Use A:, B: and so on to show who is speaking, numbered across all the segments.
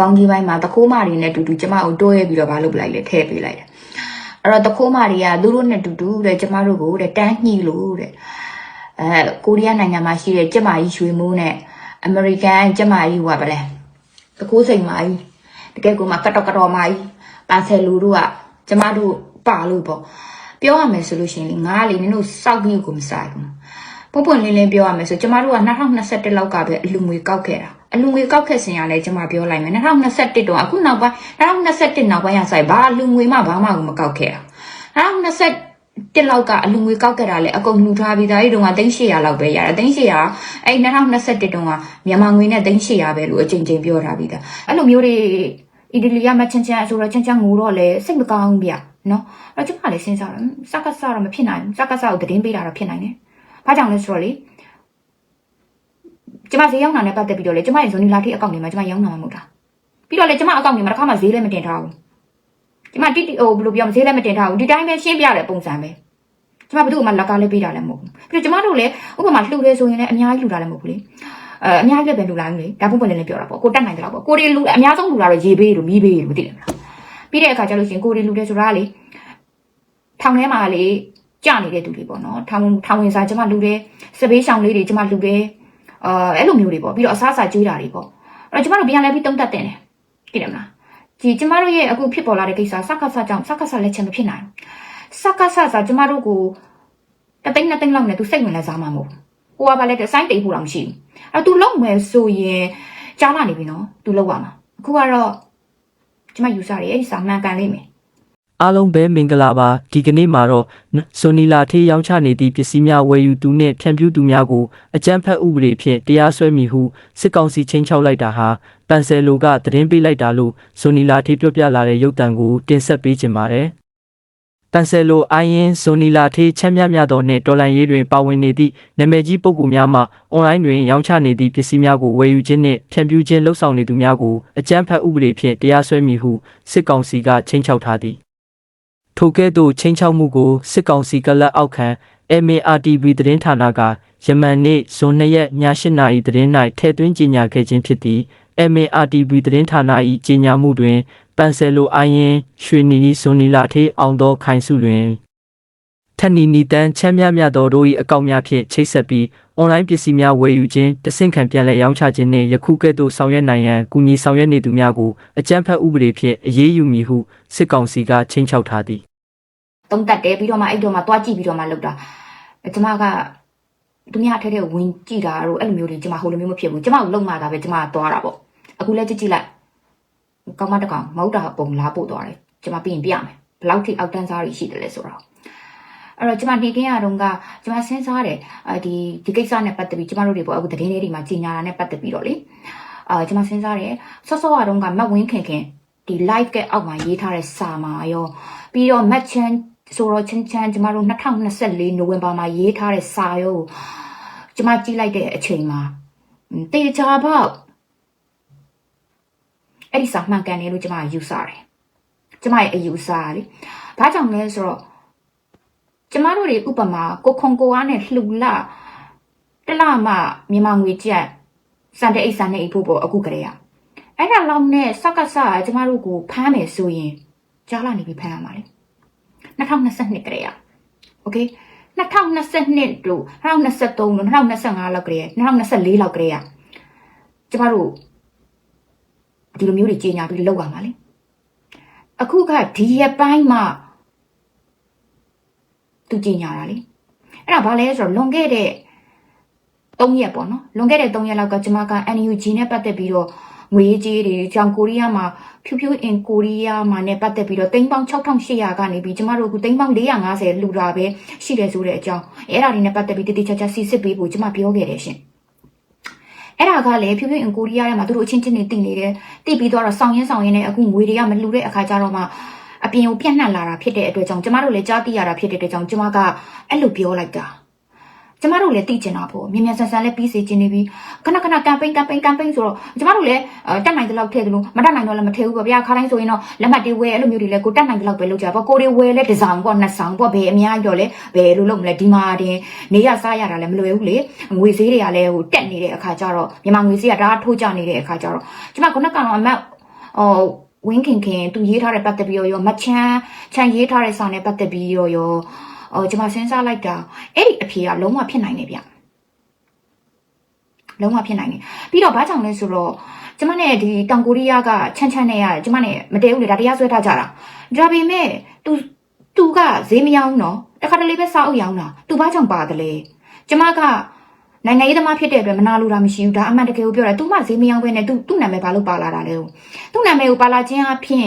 A: ကောင်းကြီးပိုင်းမှာတခိုးမတွေနဲ့တူတူကျမကိုတွဲပြီးတော့ဘာလုပ်ပလိုက်လဲထည့်ပေးလိုက်တယ်အဲ့တော့တခိုးမတွေကသူတို့နဲ့တူတူတဲ့ကျမတို့ကိုတဲ့တန်းညှိလို့တဲ့အဲကိုရီးယားနိုင်ငံမှာရှိတဲ့ကျမကြီးရွှေမိုးနဲ့အမေရိကန်ကျမကြီးဟိုကဗလဲတခိုးစိန်မကြီးတကယ်ကိုမှကတော်ကတော်မကြီးပန်ဆယ်လူတို့ကကျမတို့ပါလို့ပေါ့ပြောရမယ်ဆိုလို့ရှိရင်လေငါကလေနင်တို့စောက်ပြီးကိုမစားဘူးပွပွင့်လင်းလင်းပြောရမယ်ဆိုကျမတို့က2021လောက်ကပဲအလူငွေကောက်ခဲ့တာ အလူငွေကောက်ခဲ့စင်ရလဲကျမပြောလိုက်မယ်2021တုန်းအခုနောက်ပိုင်း2021နောက်ပိုင်းရဆိုင်ဘာအလူငွေမှဘာမှကိုမကောက်ခဲ့တာ2021လောက်ကအလူငွေကောက်ခဲ့တာလဲအကုန်လှူထားပြီးသားဒီတုန်းက3800လောက်ပဲရတယ်3800အဲ့2021တုန်းကမြန်မာငွေနဲ့3800ပဲလို့အချိန်ချင်းပြောထားပြီးသားအဲ့လိုမျိုးတွေအီတလီကမချင်ချင်ဆိုတော့ချင်ချင်ငိုတော့လဲစိတ်မကောင်းဘူးဗျနော်အဲ့တော့ကျမလည်းစဉ်းစားတယ်စကားစတော့မဖြစ်နိုင်ဘူးစကားစကိုသတင်းပေးတာတော့ဖြစ်နိုင်တယ်ဘာကြောင့်လဲဆိုတော့လေ ကျမဈေးရောက်တာနဲ့ပတ်သက်ပြီးတော့လေကျမရဲ့ဇွန်နီလာထိအကောင့်တွေမှာကျမရောင်းတာမှမဟုတ်တာပြီးတော့လေကျမအကောင့်တွေမှာတစ်ခါမှဈေးလည်းမတင်ထားဘူးကျမတိတိဟိုဘယ်လိုပြောမဈေးလည်းမတင်ထားဘူးဒီတိုင်းပဲရှင်းပြတဲ့ပုံစံပဲကျမဘယ်သူ့မှလက်ကားလေးပေးတာလည်းမဟုတ်ဘူးပြီးတော့ကျမတို့လည်းဥပမာလှူတယ်ဆိုရင်လည်းအများကြီးလှူတာလည်းမဟုတ်ဘူးလေအဲအများကြီးလည်းပဲလှူလာလို့လေဒါပုံပွင့်လည်းပြောတာပေါ့ကိုတက်နိုင်တယ်လို့ပေါ့ကိုတွေလှူအများဆုံးလှူတာတော့ရေဘေးလို့မီးဘေးလို့သိတယ်မလားပြီးတဲ့အခါကျလို့ရှိရင်ကိုတွေလှူတယ်ဆိုတာလေထောင်ထဲမှာလေကြနေတဲ့သူတွေပေါ့နော်ထောင်ထောင်ဝင်စားကျမလှူတယ်စပေးဆောင်လေးတွေကျမလှူတယ် အာအဲ့လိုမျိုးတွေပေါ့ပြီးတော့အစားအစာကျွေးတာတွေပေါ့အဲ့တော့ကျမတို့ပြန်လဲပြီးတုံးတက်တင်တယ်သိတယ်မလားဒီကျမတို့ရဲ့အခုဖြစ်ပေါ်လာတဲ့ကိစ္စစက္ကဆကြောင့်စက္ကဆလက်ချက်မဖြစ်နိုင်ဘူးစက္ကဆဆိုကျမတို့ကိုတသိန်းနှစ်သိန်းလောက်နဲ့သူစိတ်ဝင်လဲစားမှာမဟုတ်ဘူးဟိုကဘာလဲတဲ့စိုင်းတိတ်ဖို့တော့မရှိဘူးအဲ့တော့ तू လုံးမယ်ဆိုရင်ကြားလာနေပြီနော် तू လောက်ပါမှာအခုကတော့ကျမယူဆတယ်အဲ့ဒီစာမှန်ကန်လိမ့်မယ်
B: အားလုံးပဲမင်္ဂလာပါဒီကနေ့မှာတော့ဆိုနီလာထေးရောင်းချနေသည့်ပစ္စည်းများဝယ်ယူသူနှင့်ဖြန့်ဖြူးသူများကိုအကြမ်းဖက်ဥပဒေဖြင့်တရားစွဲမည်ဟုစစ်ကောင်စီချင်းချောက်လိုက်တာဟာပန်ဆယ်လိုကသတင်းပေးလိုက်တာလို့ဆိုနီလာထေးပြောပြလာတဲ့ရုပ်သံကိုတင်ဆက်ပေးခြင်းပါတယ်ပန်ဆယ်လိုအိုင်းရင်ဆိုနီလာထေးချမ်းမြမြတော်နှင့်တော်လန်ရေးတွင်ပါဝင်နေသည့်နာမည်ကြီးပုဂ္ဂိုလ်များမှအွန်လိုင်းတွင်ရောင်းချနေသည့်ပစ္စည်းများကိုဝယ်ယူခြင်းနှင့်ဖြန့်ဖြူးခြင်းလှုပ်ဆောင်နေသူများကိုအကြမ်းဖက်ဥပဒေဖြင့်တရားစွဲမည်ဟုစစ်ကောင်စီကချင်းချောက်ထားသည် ထိုကဲ့သို့ချင်းချောက်မှုကိုစစ်ကောင်စီကလက်အောက်ခံ MARTV သတင်းဌာနကယမန်နေ့ဇွန်2ရက်ည8နာရီသတင်း၌ထည့်သွင်းကြေညာခဲ့ခြင်းဖြစ်သည် MARTV သတင်းဌာန၏ကြေညာမှုတွင်ပန်ဆယ်လိုအိုင်းရင်ရွှေနီဇွန်နီလာထေးအောင်သောခိုင်စုတွင် ထက်နီနီတန်းချမ်းမြမြသောတို့၏အကောင့်များဖြင့်ချိတ်ဆက်ပြီးအွန်လိုင်းပစ္စည်းများဝယ်ယူခြင်းတဆင့်ခံပြန်လည်ရောင်းချခြင်းနှင့်ယခုကဲ့သို့ဆောင်ရွက်နိုင်ရန်ကူညီဆောင်ရွက်နေသူများကိုအကြမ်းဖက်ဥပဒေဖြင့်အရေးယူမည်ဟုစစ်ကောင်စီကချင်းချောက်ထားသည်
A: တုံးတက်တယ်ပြီးတော့မှအဲ့တော့မှသွားကြည့်ပြီးတော့မှလောက်တာကျမကသူများအထက်ထဲဝင်ကြည့်တာတော့အဲ့လိုမျိုးတွေကျမဟိုလိုမျိုးမဖြစ်ဘူးကျမကိုလုံမှတာပဲကျမသွားတာပေါ့အခုလဲကြည့်ကြည့်လိုက်ကောင်းမတကောင်မဟုတ်တာပုံလာပို့သွားတယ်ကျမပြီးရင်ပြမယ်ဘယ်လောက်ထိအောက်တန်းစားတွေရှိတယ်လဲဆိုတော့ အဲ့တော့ကျမနေခင်းရတော့ကကျမစဉ်းစားတယ်အဲဒီဒီကိစ္စနဲ့ပတ်သက်ပြီးကျမတို့တွေပေါ့အခုသတင်းလေးတွေမှာကြီးညာတာနဲ့ပတ်သက်ပြီးတော့လေအာကျမစဉ်းစားတယ်ဆော့ဆော့ရတော့ကမတ်ဝင်းခင်ခင်ဒီ live ကအောက်မှာရေးထားတဲ့စာမှာရောပြီးတော့ match ချန်ဆိုတော့ချင်းချန်ကျမတို့2024နိုဝင်ဘာမှာရေးထားတဲ့စာရောကျမကြည့်လိုက်တဲ့အချိန်မှာတေချာပေါက်အဲ့ဒီစာမှန်ကန်တယ်လို့ကျမယူဆတယ်ကျမရဲ့အယူဆရလေဘာကြောင့်လဲဆိုတော့ ကျမတို့တွေဥပမာကိုခွန်ကိုအားနဲ့လှူလာတလမှမြန်မာငွေကျပ်စံတဲ့အိတ်စံတဲ့အိတ်ဖို့ပေါ့အခုကလေးอ่ะအဲ့ဒါလောက်နဲ့စက်ကစကျမတို့ကိုဖမ်းမယ်ဆိုရင်ကြားလာနေပြီဖမ်းရမှာလေ2022ကလေးอ่ะโอเค2022တို့2023တို့2025လောက်ကလေး2024လောက်ကလေးอ่ะကျမတို့ဒီလိုမျိုးတွေကြီးညာပြီးလောက်ရမှာလေအခုကဒီရက်ပိုင်းမှာ သူကြီးညာတာလေအဲ့ဒါဘာလဲဆိုတော့လွန်ခဲ့တဲ့3ရက်ပေါ့နော်လွန်ခဲ့တဲ့3ရက်လောက်ကကျမက NUG နဲ့ပတ်သက်ပြီးတော့ငွေကြေးတွေကြောင်ကိုရီးယားမှာဖြူဖြူအင်ကိုရီးယားမှာနဲ့ပတ်သက်ပြီးတော့တိန်းပေါင်း6800ကနေပြီးကျမတို့ကတိန်းပေါင်း450လူတာပဲရှိတယ်ဆိုတဲ့အကြောင်းအဲ့ဒါတွေနဲ့ပတ်သက်ပြီးတတိချာချာစီစစ်ပေးဖို့ကျမပြောခဲ့တယ်ရှင်အဲ့ဒါကလည်းဖြူဖြူအင်ကိုရီးယားထဲမှာသူတို့အချင်းချင်းတွေတည်နေတယ်တည်ပြီးတော့ဆောင်းရင်းဆောင်းရင်းနဲ့အခုငွေတွေကမလူတဲ့အခါကျတော့မှ အပြင်ကိုပြန့်နှံ့လာတာဖြစ်တဲ့အတွက်ကြောင့်ကျမတို့လည်းကြားသိရတာဖြစ်တဲ့အတွက်ကြောင့်ကျမကအဲ့လိုပြောလိုက်တာကျမတို့လည်းသိကျင်တာပေါ့မြန်မြန်ဆန်ဆန်လည်းပြီးစေချင်နေပြီခဏခဏကမ်ပိန်းကမ်ပိန်းကမ်ပိန်းဆိုတော့ကျမတို့လည်းတက်နိုင်တဲ့လောက်ထည့်တယ်လို့မတက်နိုင်တော့လည်းမထည့်ဘူးပေါ့ဗျာခါတိုင်းဆိုရင်တော့လက်မှတ်တွေဝယ်အဲ့လိုမျိုးတွေလည်းကိုတက်နိုင်တဲ့လောက်ပဲလုပ်ကြပါကိုတွေဝယ်လဲဒီဇိုင်းပေါ့နှစ်ဆောင်ပေါ့ဘယ်အများကြီးတော့လဲဘယ်လိုလုပ်မလဲဒီမှာတင်နေရစားရတာလည်းမလွယ်ဘူးလေငွေဈေးတွေကလည်းဟိုတက်နေတဲ့အခါကျတော့မြန်မာငွေဈေးကတအားထိုးကျနေတဲ့အခါကျတော့ကျမခုနကတော့အမတ်ဟော ဝင်းခင်ခင်သူရေးထားတဲ့ပတ်သက်ပြီးတော့ရောမချမ်းချမ်းရေးထားတဲ့စာနဲ့ပတ်သက်ပြီးတော့ရောဟောကျွန်မစဉ်းစားလိုက်တာအဲ့ဒီအဖြေကလုံးဝဖြစ်နိုင်တယ်ဗျလုံးဝဖြစ်နိုင်တယ်ပြီးတော့ဘာကြောင့်လဲဆိုတော့ကျမနဲ့ဒီတောင်ကိုရီးယားကချမ်းချမ်းနဲ့ရကျမနဲ့မတည့်ဘူးလေဒါတရားစွဲထားကြတာဒါပေမဲ့ तू तू ကဈေးမရောင်းနော်တခါတလေပဲစားအုပ်ရောင်းတာ तू ဘာကြောင့်ပါတယ်လဲကျမက နိုင်ငံရေးသမားဖြစ်တဲ့အတွက်မနာလိုတာမရှိဘူးဒါအမှန်တကယ်ကိုပြောတာ तू မှဈေးမရောင်းပဲနဲ့ तू သူ့နာမည်ဘာလို့ပါလာတာလဲသူ့နာမည်ကိုပါလာခြင်းအဖြစ်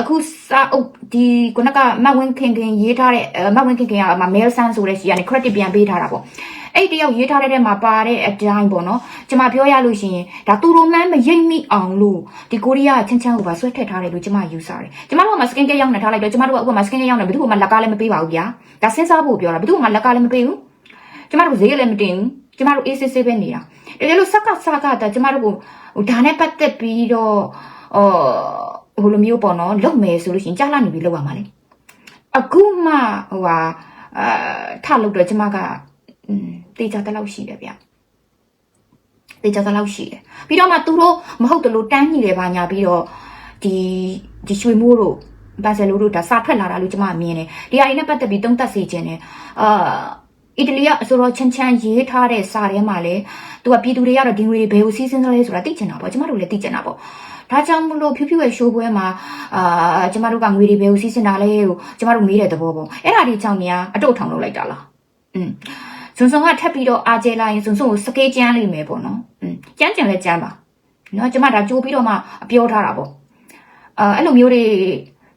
A: အခုစားအုပ်ဒီခုနကမတ်ဝင်းခင်ခင်ရေးထားတဲ့မတ်ဝင်းခင်ခင်ကမမဲဆန်းဆိုတဲ့စီကနေ credit ပြန်ပေးထားတာပေါ့အဲ့တယောက်ရေးထားတဲ့ထဲမှာပါတဲ့အတိုင်းပေါ့နော်ကျမပြောရလို့ရှိရင်ဒါသူတို့မှန်းမရိပ်မိအောင်လို့ဒီကိုရီးယားချင်းချမ်းကိုပါဆွဲထည့်ထားတယ်လို့ကျမယူဆတယ်ကျမတို့ကမှ skin care ရောက်နေထားလိုက်တော့ကျမတို့ကအခုမှ skin care ရောက်နေဘယ်သူမှလက်ကလည်းမပေးပါဘူးဗျာဒါစဉ်းစားဖို့ပြောတာဘယ်သူမှလက်ကလည်းမပေးဘူးကျမတို့ဈေးလည်းမတင်ဘူး ကျမတို့အေးဆေးဆေးပဲနေတာတကယ်လို့စက်ကစကတာကျမတို့ကိုဟိုဒါနဲ့ပတ်သက်ပြီးတော့အော်ဟိုလိုမျိုးပေါ့နော်လုံမယ်ဆိုလို့ရှိရင်ကြားလာနေပြီလောက်ပါမှာလေအခုမှဟိုဟာအာထလို့တော့ကျမကอืมတေချာတက်လောက်ရှိတယ်ဗျတေချာတက်လောက်ရှိတယ်ပြီးတော့မှသူတို့မဟုတ်တလို့တန်းညိတယ်ပါညာပြီးတော့ဒီဒီရွှေမိုးတို့ဘာဆယ်လိုတို့ဒါစာထွက်လာတာလို့ကျမမြင်တယ်ဒီအရင်နဲ့ပတ်သက်ပြီးတုံးသက်စေခြင်းနဲ့အာ အီတလီကအဆိုတော့ချမ်းချမ်းရေးထားတဲ့စာထဲမှာလေသူကပြည်သူတွေကတော့ဒီငွေတွေဘယ်ကိုစီးစင်းသလဲဆိုတာသိချင်တာပေါ့ကျမတို့လည်းသိချင်တာပေါ့ဒါကြောင့်မလို့ဖြူဖြူရဲ့ရှိုးပွဲမှာအာကျမတို့ကငွေတွေဘယ်ကိုစီးစင်းတာလဲကိုကျမတို့မေးတဲ့သဘောပေါ့အဲ့ဒါဒီကြောင့်များအတုတ်ထောင်လုပ်လိုက်တာလားอืมဇွန်ဇွန်ကထပ်ပြီးတော့အာကျဲလာရင်ဇွန်ဇွန်ကိုစကေးကျန်းလိမ့်မယ်ပေါ့နော်อืมကျန်းကျန်လဲကျန်းပါနော်ကျမဒါကြိုးပြီးတော့မှပြောထားတာပေါ့အာအဲ့လိုမျိုးတွေ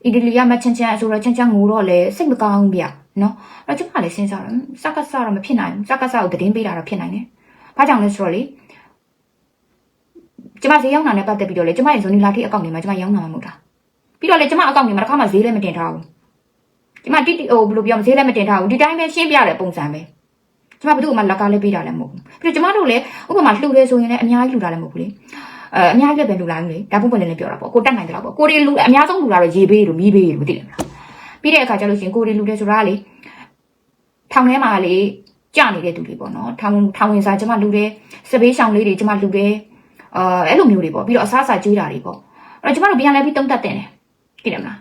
A: အီတလီကမချင်ချင်ဆိုတော့ချင်ချင်ငိုတော့လဲစိတ်မကောင်းဘူးဗျ နော်အဲ့တော့ကျမလည်းစဉ်းစားတယ်စကားစားတော့မဖြစ်နိုင်ဘူးစကားစားကိုသတင်းပေးတာတော့ဖြစ်နိုင်တယ်ဘာကြောင့်လဲဆိုတော့လေကျမဈေးရောက်တာနဲ့ပတ်သက်ပြီးတော့လေကျမရဲ့ဇွန်နီလာထိအကောင့်တွေမှာကျမရောင်းတာမှမဟုတ်တာပြီးတော့လေကျမအကောင့်တွေမှာတစ်ခါမှဈေးလည်းမတင်ထားဘူးကျမတိတိဟိုဘယ်လိုပြောမဈေးလည်းမတင်ထားဘူးဒီတိုင်းပဲရှင်းပြတဲ့ပုံစံပဲကျမဘယ်သူ့မှလက်ကားလေးပေးတာလည်းမဟုတ်ဘူးပြီးတော့ကျမတို့လည်းဥပမာလှူတယ်ဆိုရင်လည်းအများကြီးလှူတာလည်းမဟုတ်ဘူးလေအဲအများကြီးလည်းပဲလှူလာလို့လေဒါပုံပွင့်လည်းပြောတာပေါ့ကိုတက်နိုင်တယ်လို့ပေါ့ကိုတွေလှူအများဆုံးလှူတာတော့ရေဘေးလို့မီးဘေးလို့သိတယ်မလား ပြီးတဲ့အခါကျလို့ရှိရင်ကိုတွေလှူတယ်ဆိုတာလေထောင်ထဲမှာလေကြနေတဲ့သူတွေပေါ့နော်ထောင်ထောင်ဝင်စားကျမလှူတယ်စပေးဆောင်လေးတွေကျမလှူတယ်အာအဲ့လိုမျိုးတွေပေါ့ပြီးတော့အစားအစာကျွေးတာတွေပေါ့အဲ့တော့ကျမတို့ပြန်လဲပြီးတုံးတက်တင်တယ်သိတယ်မလား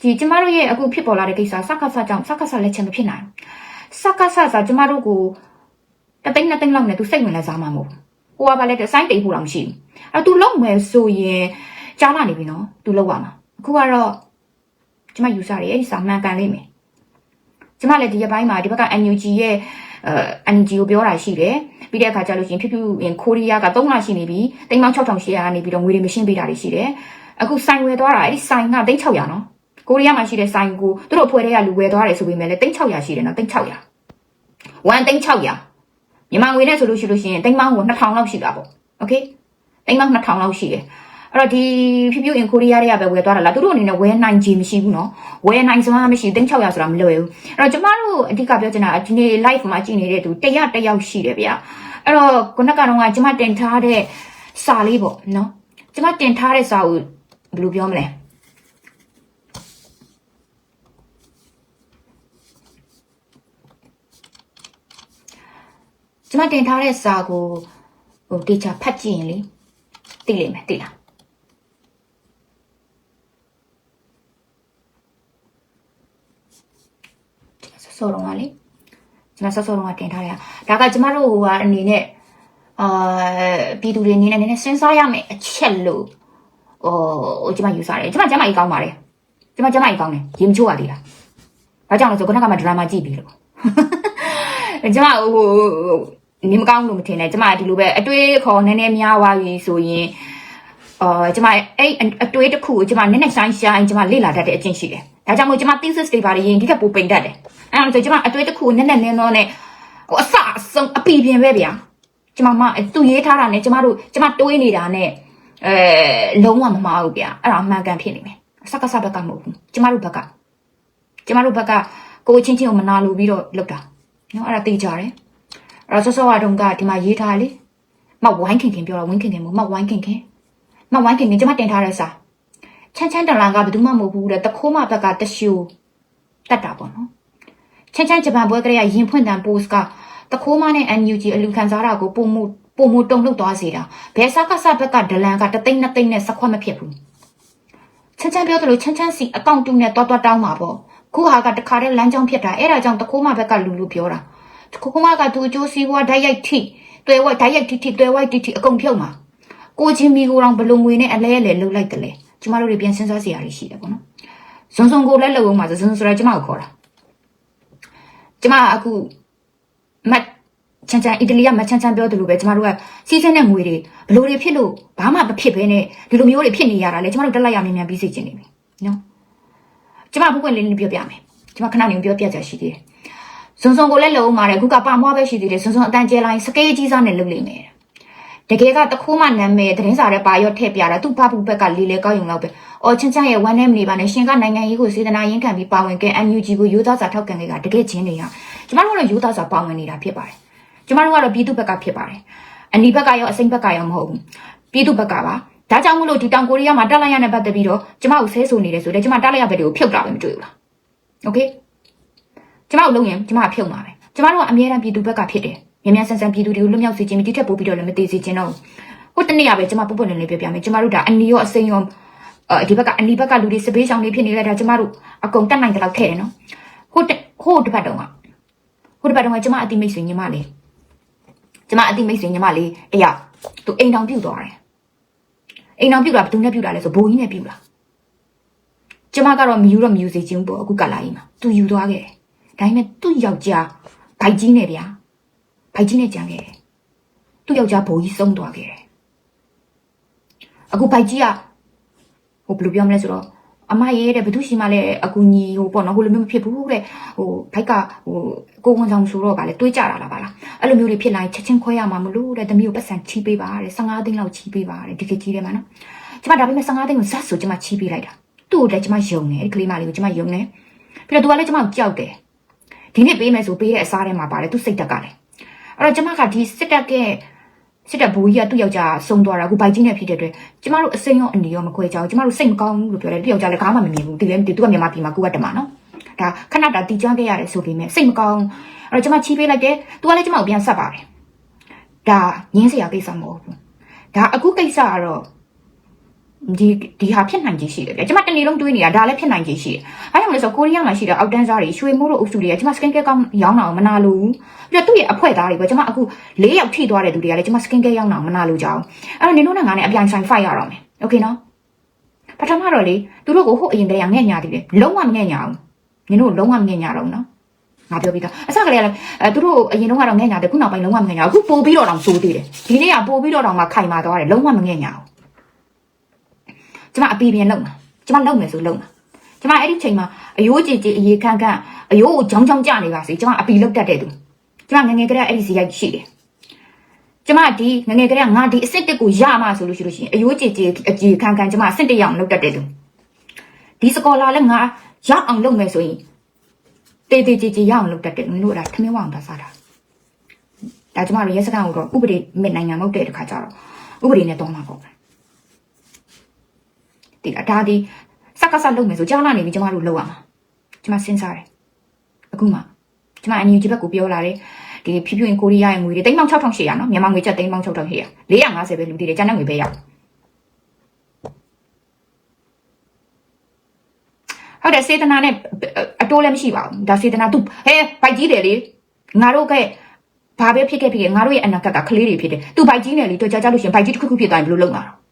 A: ဒီကျမတို့ရဲ့အခုဖြစ်ပေါ်လာတဲ့ကိစ္စစက္ကဆကြောင့်စက္ကဆလက်ချက်မဖြစ်နိုင်စက္ကဆဆိုကျမတို့ကိုတသိန်းနှစ်သိန်းလောက်နဲ့သူစိတ်ဝင်လဲစားမှာမဟုတ်ဘူးကိုကဘာလဲဆိုင်းတိတ်ဖို့တော့မရှိဘူးအဲ့တော့ तू လောက်မယ်ဆိုရင်ကြားလာနေပြီနော် तू လောက်ပါမှာအခုကတော့ ကျမယူဆတယ်အဲ့ဒီစာမှန်ကန်လိမ့်မယ်ကျမလည်းဒီရက်ပိုင်းမှာဒီဘက်က NUG ရဲ့အဲ NUG ကိုပြောတာရှိတယ်ပြီးတဲ့အခါကျလို့ရှိရင်ဖြူဖြူရင်ကိုရီးယားက3လရှိနေပြီတိမ်ပေါင်း6800ကနေပြီးတော့ငွေတွေမရှင်းပေးတာတွေရှိတယ်အခုဆိုင်ဝယ်သွားတာအဲ့ဒီဆိုင်က3600နော်ကိုရီးယားမှာရှိတဲ့ဆိုင်ကိုသူတို့အဖွဲ့တွေကလူဝယ်သွားတယ်ဆိုပေမဲ့လည်း3600ရှိတယ်နော်3600 1 3600မြန်မာငွေနဲ့ဆိုလို့ရှိလို့ရှိရင်တိမ်ပေါင်းကို2000လောက်ရှိတာပေါ့โอเคတိမ်ပေါင်း2000လောက်ရှိတယ် အဲ့တော့ဒီ Pipyu in Korea တွေကပဲဝယ်သွားတာလားသူတို့အနေနဲ့ဝယ်နိုင်ခြင်းမရှိဘူးနော်ဝယ်နိုင်စွမ်းမရှိ3600ဆိုတာမလွယ်ဘူးအဲ့တော့ကျမတို့အဓိကပြောချင်တာဒီနေ့ live မှာကြည့်နေတဲ့သူတရတယောက်ရှိတယ်ဗျာအဲ့တော့ခုနကတော့ကျမတင်ထားတဲ့စာလေးပေါ့နော်ကျမတင်ထားတဲ့စာကိုဘယ်လိုပြောမလဲကျမတင်ထားတဲ့စာကိုဟို teacher ဖတ်ကြည့်ရင်လေသိလိမ့်မယ်သိလား ဆော့တော့ကလေကျွန်တော်ဆော့ဆော့တော့ကတင်ထားရဒါကကျမတို့ဟိုကအနေနဲ့အာပြည်သူတွေအနေနဲ့နည်းနည်းစဉ်းစားရမယ်အချက်လို့ဟိုကျမယူဆတယ်ကျမကျမကြီးကောင်းပါတယ်ကျမကျမကြီးကောင်းတယ်ရင်ချိုးရသေးလားဘာကြောင့်လဲဆိုခုနကမှဒရာမာကြည့်ပြီလို့ကျမဟိုနေမကောင်းလို့မထင်နဲ့ကျမဒီလိုပဲအတွေးခေါ်နည်းနည်းများသွားပြီဆိုရင်အော်ကျမအဲ့အတွေးတစ်ခုကိုကျမနည်းနည်းဆိုင်ဆိုင်ကျမလေ့လာတတ်တဲ့အကျင့်ရှိတယ်ဒါကြောင့်မို့ကျမ thesis တွေပါရင်ဒီထက်ပိုပိန်တတ်တယ် အဲ့ဒါဆိုကျမအတွေးတစ်ခုကိုနည်းနည်းနည်းတော့နဲ့ဟိုအစအဆုံးအပီပြင်ပဲဗျာကျမမသူရေးထားတာနဲ့ကျမတို့ကျမတွေးနေတာနဲ့အဲလုံးဝမမှားဘူးဗျာအဲ့ဒါအမှန်ကန်ဖြစ်နေမယ်စက္ကစဘက်ကမဟုတ်ဘူးကျမတို့ဘက်ကကျမတို့ဘက်ကကိုချင်းချင်းကိုမနာလိုပြီးတော့လုပ်တာနော်အဲ့ဒါသိကြတယ်အဲ့တော့ဆော့ဆော့ဝါတုံကဒီမှာရေးထားလေမဝိုင်းခင်ခင်ပြောတာဝင်းခင်ခင်မဟုတ်မဝိုင်းခင်ခင်မဝိုင်းခင်ခင်ကျမတင်ထားတဲ့စာချမ်းချမ်းတလန်ကဘယ်သူမှမဟုတ်ဘူးတဲ့တခိုးမဘက်ကတရှူတတ်တာပေါ့နော် ချမ်းချမ်းဂျပန်ဘွဲကလေးကရင်ဖွင့်တန် post ကတခိုးမနဲ့ NUG အလူခံစားတာကိုပုံမှုပုံမှုတုံ့လှုပ်သွားစေတာဘယ်စကားစဘက်ကဒလန်ကတသိန်းနှစ်သိန်းနဲ့စခွက်မဖြစ်ဘူးချမ်းချမ်းပြောသလိုချမ်းချမ်းစီအကောင့်တူနဲ့တွားတွားတောင်းမှာပေါ့ခုဟာကတခါတည်းလမ်းကြောင်းဖြစ်တာအဲ့ဒါကြောင့်တခိုးမဘက်ကလူလူပြောတာတခိုးမကသူအကျိုးစီးပွားဓာတ်ရိုက်ထိတွဲဝိုက်ဓာတ်ရိုက်ထိထိတွဲဝိုက်ထိထိအကုန်ဖြုတ်မှာကိုချင်းမီကိုတော့ဘလုံငွေနဲ့အလဲအလဲလှုပ်လိုက်တယ်လေကျမတို့တွေပြန်စဉ်းစားစရာတွေရှိတယ်ပေါ့နော်ဇွန်ဇွန်ကိုလည်းလှုပ်အောင်ပါဇွန်ဇွန်ဆိုတာကျမကိုခေါ်တာ ကျမကအခုမတ်ချန်ချန်အီတလီကမတ်ချန်ချန်ပြောတယ်လို့ပဲကျမတို့ကစီးစင်းတဲ့ငွေတွေဘလို့တွေဖြစ်လို့ဘာမှမဖြစ်ဘဲနဲ့ဒီလိုမျိုးတွေဖြစ်နေရတာလေကျမတို့တက်လိုက်ရမြန်မြန်ပြီးစီခြင်းနေပြီနော်ကျမဘုကွက်လေးလေးပြောပြမယ်ကျမခဏနေပြောပြကြရှိသေးတယ်ဇွန်ဇွန်ကိုလည်းလုံမာတယ်အခုကပါမွားပဲရှိသေးတယ်ဇွန်ဇွန်အတန်ကျဲလိုက်စကေးကြီးစားနဲ့လုံလိမ့်မယ် တကယ်ကတခိုးမှနာမည်သတင်းစာထဲပါရော့ထည့်ပြတာသူ့ဖဖူဘက်ကလေးလေကောက်ယုံတော့ပဲအော်ချင်ချင်ရဲ့ဝမ်းနဲ့မနေပါနဲ့ရှင်ကနိုင်ငံရေးကိုစေတနာရင်းခံပြီးပါဝင်ခဲ့ NUG ကိုယူသားစာထောက်ခံခဲ့တာတကယ်ချင်းတွေကကျမတို့ကယူသားစာပါဝင်နေတာဖြစ်ပါတယ်ကျမတို့ကတော့ပြည်သူဘက်ကဖြစ်ပါတယ်အနီဘက်ကရောအစိမ့်ဘက်ကရောမဟုတ်ဘူးပြည်သူဘက်ကပါဒါကြောင့်မလို့ဒီတောင်ကိုရီးယားမှာတက်လိုက်ရတဲ့ပတ်သက်ပြီးတော့ကျမကိုဆဲဆိုနေတယ်ဆိုတော့ကျမတက်လိုက်ရဘက်တွေကိုဖြုတ်တာပဲမတွေ့ဘူးလားโอเคကျမတို့လုံးရင်ကျမကဖြုတ်မှာပဲကျမတို့ကအမြဲတမ်းပြည်သူဘက်ကဖြစ်တယ် မြန်မြန်ဆန်ဆန်ပြည်သူတွေကိုလွတ်မြောက်စေခြင်းဒီထက်ပိုပြီးတော့လည်းမသေးစေခြင်းတော့ဟိုတနေ့ရပဲကျမပုတ်ပုတ်လင်းလေးပြောပြမယ်ကျမတို့ဒါအနီရောအစိမ်းရောအဲဒီဘက်ကအနီဘက်ကလူတွေစပေးဆောင်နေဖြစ်နေလဲဒါကျမတို့အကုန်တက်နိုင်တဲ့လောက်ခဲ့တယ်နော်ဟိုဟိုတစ်ပတ်တုန်းကဟိုတစ်ပတ်တုန်းကကျမအတိမိတ်ဆွေညီမလေးကျမအတိမိတ်ဆွေညီမလေးတယောက်သူအိမ်တောင်ပြုတ်သွားတယ်အိမ်တောင်ပြုတ်တာဘယ်သူနဲ့ပြုတ်တာလဲဆိုဘိုးကြီးနဲ့ပြုတ်တာကျမကတော့မယူတော့မယူစေချင်ဘူးပေါ့အခုကလာကြီးမှာသူယူသွားခဲ့တယ်ဒါပေမဲ့သူ့ယောက်ျားဗိုက်ကြီးနဲ့ဗျာ ဗိုက်ကြီးနဲ့ကြံခဲ့တယ်သူ့ယောက်ျားဘိုးကြီးဆုံးသွားခဲ့တယ်အခုဗိုက်ကြီးကဟိုဘယ်လိုပြောမလဲဆိုတော့အမရေးတဲ့ဘသူရှိမှလည်းအကူညီဟိုပေါ့နော်ဟိုလိုမျိုးမဖြစ်ဘူးတဲ့ဟိုဘိုက်ကဟိုကိုဝန်ဆောင်ဆိုတော့ဗာလေတွေးကြတာလားဗာလားအဲ့လိုမျိုးတွေဖြစ်လာရင်ချက်ချင်းခွဲရမှာမလို့တဲ့သမီးကိုပတ်စံချီးပေးပါတဲ့15သိန်းလောက်ချီးပေးပါတဲ့ဒီကကြီးထဲမှာနော်ကျမဒါပေမဲ့15သိန်းကိုဇက်ဆိုကျမချီးပေးလိုက်တာသူ့ကိုလည်းကျမယုံတယ်အဲ့ကလေးမလေးကိုကျမယုံတယ်ပြီးတော့သူကလည်းကျမကိုကြောက်တယ်ဒီနေ့ပေးမယ်ဆိုပေးတဲ့အစားထဲမှာပါတယ်သူစိတ်တက်ကလည်း အဲ့တော့ကျမကဒီစစ်တက်ကစစ်တပ်ဘူကြီးကသူ့ယောက်ျားဆုံးသွားတာအခုဘိုက်ကြီးနဲ့ဖြစ်တဲ့အတွက်ကျမတို့အစိမ်းရောအနေရောမခွဲကြဘူးကျမတို့စိတ်မကောင်းဘူးလို့ပြောတယ်သူ့ယောက်ျားလည်းကားမှမမြင်ဘူးဒီလည်းမသိသူကမြန်မာပြည်မှာကူကတမနော်ဒါခဏတာတီကျွမ်းခဲ့ရတယ်ဆိုပေမဲ့စိတ်မကောင်းအဲ့တော့ကျမချီးပေးလိုက်တယ်သူကလည်းကျမကိုပြန်ဆက်ပါတယ်ဒါငင်းစရာကိစ္စမဟုတ်ဘူးဒါအခုကိစ္စကတော့ ဒီဒီဟာဖြစ်နိုင်ခြေရှိတယ်ဗျ။ကျွန်မတနေ့လုံးတွေးနေတာဒါလည်းဖြစ်နိုင်ခြေရှိတယ်။အဲကြောင့်လဲဆိုကိုရီးယားမှာရှိတဲ့အောက်တန်းစားတွေရွှေမိုးတို့အုပ်စုတွေကကျွန်မ skin care ကောင်းရောင်းတာမနာလို့ဘူး။ပြီးတော့သူ့ရဲ့အဖွဲသားတွေပဲကျွန်မအခု၄ယောက်ထိသွားတဲ့သူတွေကလည်းကျွန်မ skin care ရောင်းတာမနာလို့ကြအောင်။အဲ့တော့နင်တို့နဲ့ငါနဲ့အပြိုင်ဆိုင် fight ရတော့မယ်။ Okay နော်။ပထမတော့လေသူတို့ကိုဟိုအရင်တည်းကငဲ့ညာသေးတယ်။လုံးဝမငဲ့ညာဘူး။နင်တို့လုံးဝမငဲ့ညာတော့ဘူးနော်။ငါပြောပြီးသားအစကလေးကလည်းအဲသူတို့အရင်တော့ကတော့ငဲ့ညာတယ်ခုနောက်ပိုင်းလုံးဝမငဲ့ညာဘူးအခုပို့ပြီးတော့တောင်စိုးသေးတယ်ဒီနေ့ကပို့ပြီးတော့တောင်မှခိုင်မာသွားတယ်လုံးဝမငဲ့ညာဘူး ကျမအပီပြန်လုံမှာကျမလုံမယ်ဆိုလုံမှာကျမအဲ့ဒီချိန်မှာအယိုးကြည်ကြည်အေးခန့်ခန့်အယိုးကိုကြောင်းကြောင်းကြနေပါစေကျမအပီလုတ်တတ်တဲ့သူကျမငငယ်ကလေးအဲ့ဒီစီရိုက်ရှိတယ်ကျမဒီငငယ်ကလေးငါဒီအစ်စ်တစ်ကိုရမှဆိုလို့ရှိလို့ရှိရင်အယိုးကြည်ကြည်အကြည်ခန့်ခန့်ကျမအစ်စ်တစ်ရအောင်လုတ်တတ်တဲ့သူဒီစကောလာလည်းငါရအောင်လုပ်မယ်ဆိုရင်တေးတေးကြည်ကြည်ရအောင်လုပ်တတ်တယ်မင်းတို့ကထမင်းဝအောင်သာစားတာဒါကျမတို့ရဲစခန်းကိုတော့ဥပဒေမြင့်နိုင်ငံမဟုတ်တဲ့တခါကျတော့ဥပဒေနဲ့တော့မှာပေါ့ တိလားဒါဒီစက်ကစလုပ်မယ်ဆိုကြားလာနေပြီကျမတို့လုပ်ရမှာကျမစဉ်းစားတယ်အခုမှကျမအန်ယူဂျီဘက်ကိုပြောလာတယ်ဒီဖြူဖြူရင်ကိုရီးယားရဲ့ငွေတွေ3600နော်မြန်မာငွေကျပ်3600 450ပဲလူတည်တယ်ကျန်တဲ့ငွေပဲရဟုတ်တယ်စေတနာနဲ့အတိုးလည်းမရှိပါဘူးဒါစေတနာသူဟဲဘိုက်ကြီးတယ်လေငါတို့ကဘာပဲဖြစ်ခဲ့ဖြစ်ခဲ့ငါတို့ရဲ့အနာဂတ်ကကလေးတွေဖြစ်တယ်သူဘိုက်ကြီးနဲ့လေတွေ့ကြကြလို့ရှင်ဘိုက်ကြီးတစ်ခုခုဖြစ်သွားရင်ဘယ်လိုလုပ်မှာလဲ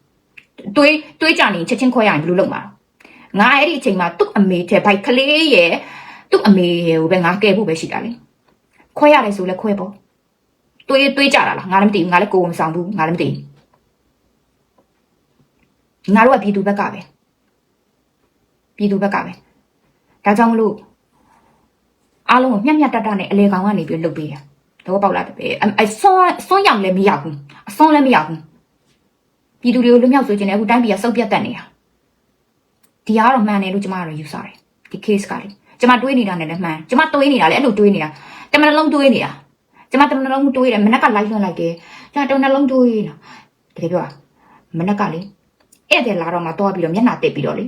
A: တွေးတွေးကြနေချက်ချင်းခွဲရရင်ဘယ်လိုလုပ်မှာငါအဲ့ဒီအချိန်မှာသူ့အမေတဲ့ဘိုက်ကလေးရဲ့သူ့အမေကိုပဲငါကဲဖို့ပဲရှိတာလေခွဲရတယ်ဆိုလဲခွဲပေါ့တွေးတွေးကြတာလားငါလည်းမသိဘူးငါလည်းကိုယ်မဆောင်ဘူးငါလည်းမသိဘူးငါတို့ကပြည်သူဘက်ကပဲပြည်သူဘက်ကပဲဒါကြောင့်မလို့အားလုံးကိုမျက်မျက်တတနဲ့အလေကောင်ကနေပြီးလှုပ်ပေးတယ်တော့ပေါက်လာတယ်အစွန်းစွန်းရောင်လည်းမရဘူးအစွန်းလည်းမရဘူး ပြည်သူတွေကိုလွတ်မြောက်စေချင်တယ်အခုတိုင်းပြည်ကစုပ်ပြတ်တက်နေတာဒီကတော့မှန်တယ်လို့ကျမကတော့ယူဆတယ်ဒီ case ကလေကျမတွေးနေတာနဲ့လည်းမှန်ကျမတွေးနေတာလည်းအဲ့လိုတွေးနေတာတမန်လုံးတွေးနေတာကျမတမန်လုံးတွေးတယ်မနက်ကလိုက်လွှင့်လိုက်တယ်ကျမတမန်လုံးတွေးနေတာတကယ်ပြောတာမနက်ကလေဧည့်သည်လာတော့မှတော့ပြီးတော့မျက်နှာတက်ပြီးတော့လေ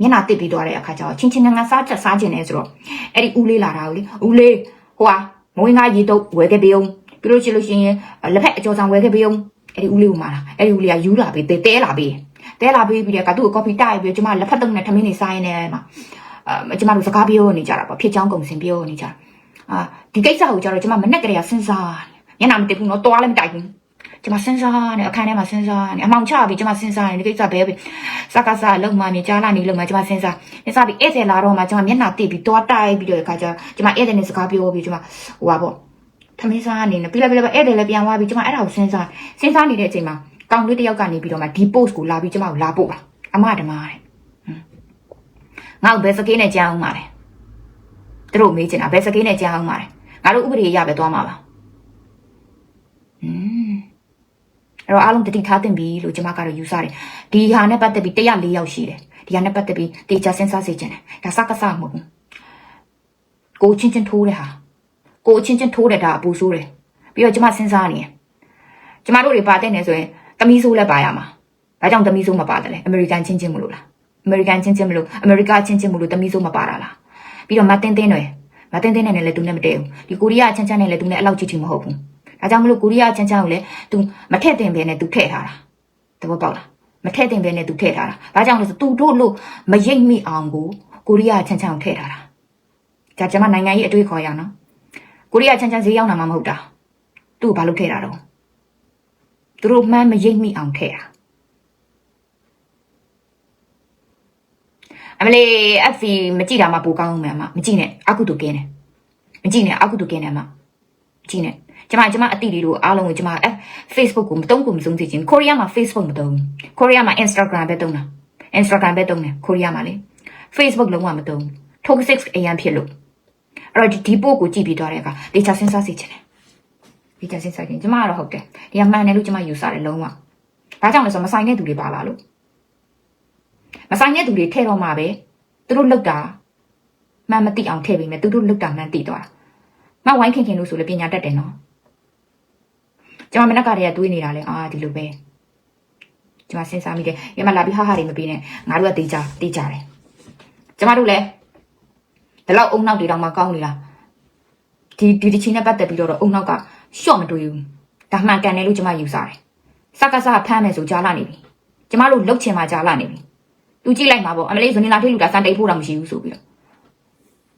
A: မျက်နှာတစ်ပြီးသွားတဲ့အခါကျတော့ချင်းချင်းငါစားချက်စားခြင်းနဲ့ဆိုတော့အဲ့ဒီဦးလေးလာတာကိုလေဦးလေးဟိုဟာမွေးငါရေတုပ်ဝဲခဲ့ပေးအောင်ပြီးလို့ရှိလို့ရှိရင်လက်ဖက်အကျော်ဆောင်ဝဲခဲ့ပေးအောင် အဲ့ဒီဦးလေးကိုမာတာအဲ့ဒီဦးလေးကယူလာပေးတဲတဲလာပေးတဲလာပေးပြီးတဲ့ကသူ့ကိုကော်ဖီတိုက်ပြီးကျမလက်ဖက်တုံးနဲ့ထမင်းနေစားရင်းနဲ့မှာအာကျမတို့စကားပြောနေကြတာပေါ့ဖြစ်ချောင်းကုန်စင်ပြောနေကြတာအာဒီကိစ္စကိုကျတော့ကျမမနဲ့ကလေးကစဉ်းစားညနာမတက်ဘူးနော်တွားလည်းမတိုက်ဘူးကျမစဉ်းစားနေအခန်းထဲမှာစဉ်းစားနေအမောင်ချပြီးကျမစဉ်းစားနေဒီကိစ္စဘဲပဲစကားစားလုံမှမြေကြားလာနေလုံမှကျမစဉ်းစားနေစားပြီးဧည့်သည်လာတော့မှကျမမျက်နှာတိပြီးတွားတိုက်ပြီးတော့အခါကျကျမဧည့်သည်နဲ့စကားပြောပြီးကျမဟိုပါပေါ့ ထမင်းစားအနေနဲ့ပြီးလိုက်ပြီးလိုက်ဧည့်သည်လည်းပြန်သွားပြီးကျမအဲ့ဒါကိုစဉ်းစားစဉ်းစားနေတဲ့အချိန်မှာကောင်လေးတစ်ယောက်ကနေပြီးတော့မှဒီ post ကိုလာပြီးကျမကိုလာပို့ပါအမဓမ္မတဲ့ငါ့ကိုဘယ်စကေးနဲ့ကြမ်းအောင်ပါလဲသူတို့မေးချင်တာဘယ်စကေးနဲ့ကြမ်းအောင်ပါလဲငါတို့ဥပဒေအရပဲသွားမှာပါอืมအဲ့တော့အားလုံးတတိထားတင်ပြီလို့ကျမကတော့ယူဆတယ်ဒီဟာနဲ့ပတ်သက်ပြီး104ယောက်ရှိတယ်ဒီဟာနဲ့ပတ်သက်ပြီးတေချာစဉ်းစားစေချင်တယ်ဒါစကားစမဟုတ်ဘူးကိုချင်းချင်းထိုးတဲ့ဟာ ကိုအချင်းချင်းထိုးတက်တာအပူဆိုးတယ်ပြီးတော့ကျမစဉ်းစားနေတယ်ကျမတို့တွေပါတဲ့နေဆိုရင်တမီးဆိုးလည်းပါရမှာဘာကြောင့်တမီးဆိုးမပါတယ်လဲအမေရိကန်ချင်းချင်းမလို့လားအမေရိကန်ချင်းချင်းမလို့အမေရိကချင်းချင်းမလို့တမီးဆိုးမပါတာလားပြီးတော့မတင်းတင်းတွေမတင်းတင်းနဲ့လည်းသူနဲ့မတည့်ဘူးဒီကိုရီးယားချမ်းချမ်းနဲ့လည်းသူနဲ့အဲ့လောက်ချစ်ချင်မဟုတ်ဘူးဒါကြောင့်မလို့ကိုရီးယားချမ်းချမ်းကိုလည်းသူမထက်တင်ပဲနဲ့သူထည့်ထားတာသဘောပေါက်လားမထည့်တင်ပဲနဲ့သူထည့်ထားတာဘာကြောင့်လဲဆိုသူတို့လို့မရိပ်မိအောင်ကိုကိုရီးယားချမ်းချမ်းကိုထည့်ထားတာဒါကျွန်မနိုင်ငံရေးအတွေ့ခေါ်ရအောင်နော် ကိုရီးယားချမ်းချမ်းဈေးရောက်လာမှာမဟုတ်တာသူ့ကိုဘာလို့ထည့်တာတော့သူတို့မှန်းမရိပ်မိအောင်ထည့်တာအမလေး FC မကြည့်တာမှပိုကောင်းအောင်မယ်အမမကြည့်နဲ့အကုတူကင်းတယ်မကြည့်နဲ့အကုတူကင်းတယ်အမမကြည့်နဲ့ကျမကျမအတိလေးတို့အားလုံးကိုကျမ F Facebook ကိုမတုံးကိုမစုံစီခြင်းကိုရီးယားမှာ Facebook မတုံးကိုရီးယားမှာ Instagram ပဲတုံးတာ Instagram ပဲတုံးတယ်ကိုရီးယားမှာလေ Facebook လုံးဝမတုံး toxic အရန်ဖြစ်လို့ အဲ့တော့ဒီဒီပို့ကိုကြည့်ပြီးတော့တဲ့အခါဒေချာစဉ်းစားစီခြင်းတယ်ဒေချာစဉ်းစားခြင်းကျမကတော့ဟုတ်တယ်ဒီကမှန်တယ်လို့ကျမယူဆတယ်လုံးဝဘာကြောင့်လဲဆိုတော့မဆိုင်တဲ့သူတွေပါလာလို့မဆိုင်တဲ့သူတွေထဲတော့မှပဲသူတို့လောက်တာမှန်မသိအောင်ထည့်ပြီးမယ်သူတို့လောက်တာမှန်သိသွားတာမဝိုင်းခင်ခင်လို့ဆိုလေပညာတတ်တယ်နော်ကျွန်မမနက်ကတည်းကတွေးနေတာလေအာဒီလိုပဲကျွန်မစဉ်းစားမိတယ်ရမလာပြီးဟာဟာတွေမပြီးနဲ့ငါတို့ကတေးကြတေးကြတယ်ကျွန်မတို့လည်း ဒီလောက်အုံနောက်တွေတောင်မှကောင်းနေလားဒီဒီဒီချင်းနဲ့ပတ်သက်ပြီးတော့အုံနောက်ကရှော့မတွေးဘူးဒါမှန်ကန်တယ်လို့ကျွန်မယူဆတယ်စကားစားဖမ်းမယ်ဆိုကြားလာနေပြီကျွန်မတို့လှုပ်ချင်မှကြားလာနေပြီသူကြည့်လိုက်မှာပေါ့အမလေးဇနီလာထိလူတာစံတိတ်ဖို့တော့မရှိဘူးဆိုပြီးတော့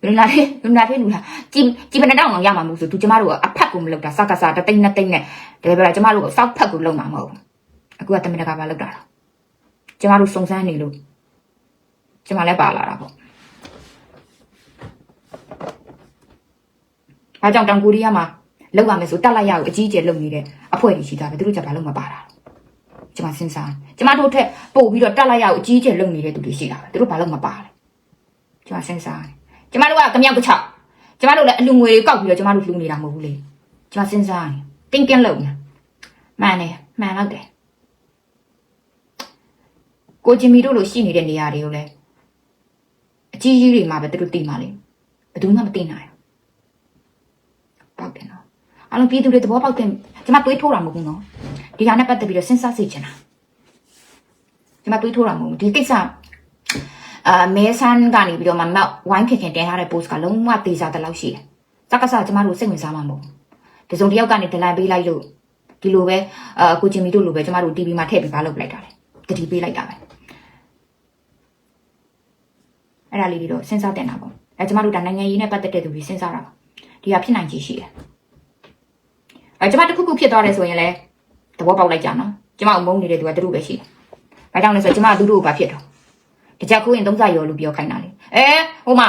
A: ဇနီလာထိဇနီလာထိလူတာကြည်ကြည်ဘယ်နှတောင်အောင်ရမှာမဟုတ်ဆိုသူကျမတို့ကအဖက်ကိုမလုပ်တာစကားစားတသိန်းနှစ်သိန်းနဲ့ဒါပဲလားကျမတို့ကစောက်ဖက်ကိုလုပ်မှာမဟုတ်ဘူးအခုကတမင်တကာပါလုပ်တာတော့ကျမတို့စုံစမ်းနေလို့ကျမလည်းပါလာတာပေါ့ အားကြောင့်တောင်ကိုရီးယားမှာလောက်ရမယ်ဆိုတက်လိုက်ရအောင်အကြီးအကျယ်လုပ်နေတဲ့အဖွဲ့တွေရှိတာပဲသူတို့ကြဘာလို့မပါတာကျမစဉ်းစားကျမတို့ထက်ပို့ပြီးတော့တက်လိုက်ရအောင်အကြီးအကျယ်လုပ်နေတဲ့သူတွေရှိတာပဲသူတို့ဘာလို့မပါလဲကျမစဉ်းစားကျမတို့ကကမြောက်ကချောက်ကျမတို့လည်းအလူငွေတွေကောက်ပြီးတော့ကျမတို့လှူနေတာမဟုတ်ဘူးလေကျမစဉ်းစားတင်းကင်းလုံနေမှန်တယ်မှန်တော့တယ်ကိုဂျင်မီတို့လိုရှိနေတဲ့နေရာတွေကိုလည်းအကြီးကြီးတွေမှာပဲသူတို့သိမှာလေဘယ်သူမှမသိနိုင်ဘူး ပေါက်တယ်နော်အလုံးပြည်သူတွေသဘောပေါက်တယ်ကျမတွေးထိုးတာမဟုတ်ဘူးနော်ဒီဟာနဲ့ပတ်သက်ပြီးတော့စဉ်းစားစေချင်တာကျမတွေးထိုးတာမဟုတ်ဘူးဒီကိစ္စအာမဲဆန်ကနေပြီးတော့မှမောက်ဝိုင်းခင်ခင်တင်ထားတဲ့ post ကလုံးဝတေးစားတဲ့လောက်ရှိတယ်စကားစားကျမတို့စိတ်ဝင်စားမှာမဟုတ်ဘူးတစုံတစ်ယောက်ကနေဒလန်ပေးလိုက်လို့ဒီလိုပဲအာကိုဂျင်မီတို့လိုပဲကျမတို့ TV မှာထည့်ပြီးပါလုပ်လိုက်တာလေတတိပေးလိုက်တာပဲအဲ့ဒါလေးတွေတော့စဉ်းစားတင်တာပေါ့အဲကျမတို့ဒါနိုင်ငံရေးနဲ့ပတ်သက်တဲ့သူတွေစဉ်းစားတာပါ ဒီဟာဖြစ်နိုင်ခြေရှိတယ်အဲကျမတစ်ခုခုဖြစ်သွားတယ်ဆိုရင်လည်းသဘောပေါက်လိုက်ကြနော်ကျမအမုန်းနေတဲ့သူကသူတို့ပဲရှိတယ်ဘာကြောင့်လဲဆိုတော့ကျမသူတို့ကိုဘာဖြစ်တော့တကြခိုးရင်သုံးစားရောလို့ပြောခိုင်းတာလေအဲဟိုမှာ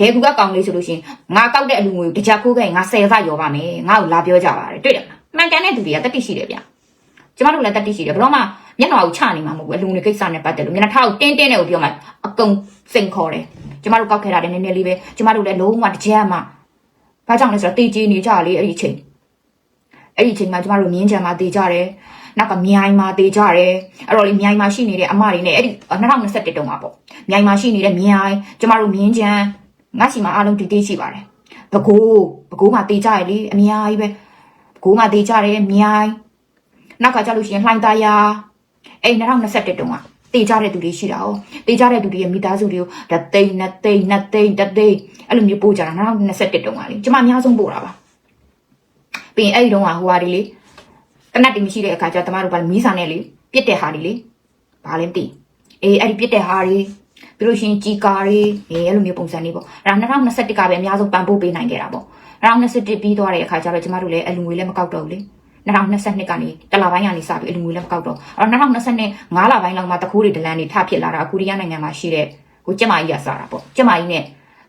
A: ဒဲကူကကောင်းလေးဆိုလို့ရှင်ငါကောက်တဲ့အလူငွေကိုတကြခိုးခဲ့ရင်ငါ10စားရောပါမယ်ငါ့ကိုလာပြောကြပါတယ်တွေ့တယ်မလားမှန်ကန်တဲ့သူတွေကတတိရှိတယ်ဗျကျမတို့လည်းတတိရှိတယ်ဘယ်တော့မှမျက်နှာကိုချနေမှာမဟုတ်ဘူးအလူငွေကိစ္စနဲ့ပတ်သက်လို့မျက်နှာထောက်တင်းတင်းနဲ့ကိုပြောမှအကုန်စိန်ခေါ်တယ်ကျမတို့ကောက်ခဲ့တာလည်းနည်းနည်းလေးပဲကျမတို့လည်းလုံးဝတကြမှ ဘာကြောင့်လဲဆိုတော့တေးကြီးနေကြလေအဲ့ဒီအချိန်အဲ့ဒီအချိန်မှာကျမတို့မြင်းချံမှာတေးကြတယ်နောက်ကမြိုင်မှာတေးကြတယ်အဲ့တော့လေမြိုင်မှာရှိနေတဲ့အမတွေနဲ့အဲ့ဒီ2021တုန်းကပေါ့မြိုင်မှာရှိနေတဲ့မြိုင်ကျမတို့မြင်းချံငါစီမှာအားလုံးဒီတေးရှိပါတယ်ဘကိုးဘကိုးမှာတေးကြရလေအများကြီးပဲဘကိုးမှာတေးကြတယ်မြိုင်နောက်ကကြလို့ရှိရင်လှိုင်းသားရအဲ့2021တုန်းက တေးကြတဲ့သူတွေရှိတာ哦တေးကြတဲ့သူတွေရဲ့မိသားစုတွေကိုတသိန်းနှစ်သိန်းနှစ်သိန်းတစ်သိန်းအဲ့လိုမျိုးပို့ကြတာ2021တုန်းကလေကျမအများဆုံးပို့တာပါပြီးရင်အဲ့ဒီတုန်းကဟိုဟာဒီလေတနတ်တင်မရှိတဲ့အခါကျတမတို့ကမီးစာနဲ့လေပြစ်တဲ့ဟာဒီလေဘာလဲမသိအေးအဲ့ဒီပြစ်တဲ့ဟာတွေပြီးလို့ရှရင်ជីကာတွေအေးအဲ့လိုမျိုးပုံစံတွေပေါ့အဲ့ဒါ2021ကပဲအများဆုံးပန်ပိုးပေးနိုင်ခဲ့တာပေါ့2021ပြီးသွားတဲ့အခါကျတော့ကျမတို့လည်းအလူငွေလည်းမကောက်တော့ဘူးလေ 2022ကနေတလပိုင်းကနေစပြီးအလူငွေလည်းမကောက်တော့အဲ့တော့2022 9လပိုင်းလောက်မှာတခိုးတွေဒလန်တွေထဖြစ်လာတာအခုရီးယားနိုင်ငံမှာရှိတဲ့ဟိုကျမကြီးကစတာပေါ့ကျမကြီးနဲ့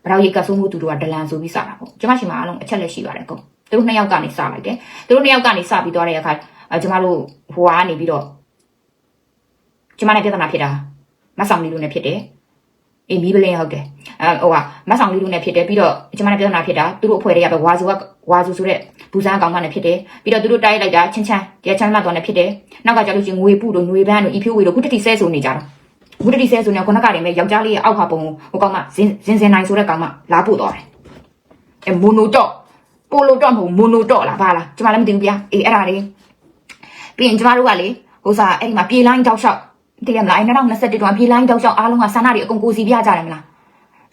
A: ဗရောက်ရိတ်ကဆိုးမှုသူတို့ကဒလန်ဆိုပြီးစတာပေါ့ကျမရှိမှာအားလုံးအချက်လက်ရှိပါတယ်အကုန်သူတို့နှစ်ယောက်ကနေစလိုက်တယ်သူတို့နှစ်ယောက်ကနေစပြီးသွားတဲ့အခါအဲကျမတို့ဟိုကနေပြီးတော့ကျမနဲ့ပြဿနာဖြစ်တာမဆောင်လေးလို့နဲ့ဖြစ်တယ် အေးမီးပလင်းဟုတ်တယ်အဲဟိုကမဆောင်လေးလို့နဲ့ဖြစ်တယ်ပြီးတော့ကျမနဲ့ပြဿနာဖြစ်တာသူတို့အဖွဲ့တွေကပဲဝါစုကဝါစုဆိုတဲ့ဘူဇန်းကောင်မနဲ့ဖြစ်တယ်ပြီးတော့သူတို့တိုက်လိုက်တာချင်းချမ်းတရားချမ်းမတော်နဲ့ဖြစ်တယ်နောက်ကကြလို့ချင်းငွေပုတို့ငွေပန်းတို့ဤဖြိုးဝေတို့ခုတတိဆဲဆိုနေကြတာခုတတိဆဲဆိုနေခုနကတည်းကယောက်ျားလေးရဲ့အောက်ဟာပုံဟိုကောင်မဇင်ဇင်စင်နိုင်ဆိုတဲ့ကောင်မလာပို့တော့တယ်အဲမိုနိုတော့ပိုလိုတော့မဟုတ်မိုနိုတော့လားဘာလားကျမလည်းမသိဘူးဗျာအေးအဲ့ဒါလေးပြီးရင်ကျမတို့ကလေဟိုစားအဲ့ဒီမှာပြေးလိုင်းတောက်လျှောက် တည်ရမလား2021တုန်းကပြေးလိုင်းတောက်လျှောက်အားလုံးကဆန္ဒတွေအကုန်ကိုစီပြကြတယ်မလား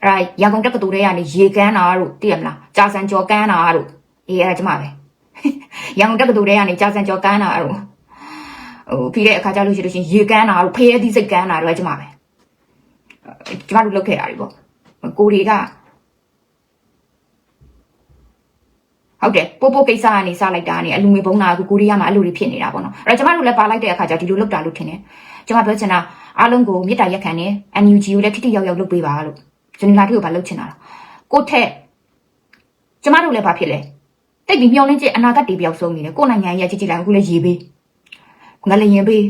A: အဲ့ဒါရန်ကုန်တက္ကသိုလ်ထဲကနေရေကန်းတာတို့တည်ရမလားကြာစံကြော်ကန်းတာတို့အေးအဲ့ဒါကျမပဲရန်ကုန်တက္ကသိုလ်ထဲကနေကြာစံကြော်ကန်းတာတို့ဟိုပြီးတဲ့အခါကျလို့ရှိလို့ရှင်ရေကန်းတာတို့ဖရဲသီးစိတ်ကန်းတာတို့ကကျမပဲကျမတို့လုပ်ခဲ့တာတွေပေါ့ကိုတွေကဟုတ်တယ်ပို့ပို့ကိစ္စကနေစလိုက်တာကနေအလူငွေဘုံတာအခုကိုရီးယားမှာအလူတွေဖြစ်နေတာပေါ့နော်အဲ့တော့ကျမတို့လည်းပါလိုက်တဲ့အခါကျဒီလိုလုပ်တာလို့ထင်တယ် ကျမပြောချင်တာအားလုံးကိုမေတ္တာရက်ခံနေ NUG ကိုလည်းထိထိရောက်ရောက်လုပ်ပေးပါလို့ဂျနီလာတိကိုပါလုပ်ချင်တာလားကိုထက်ကျမတို့လည်းဘာဖြစ်လဲတိတ်ပြီးမျောလင်းချက်အနာဂတ်တွေပြောက်ဆုံးနေတယ်ကိုနိုင်ငံရဲ့ကြည့်ကြည့်လိုက်အခုလည်းရေပေးငလျင်ပေး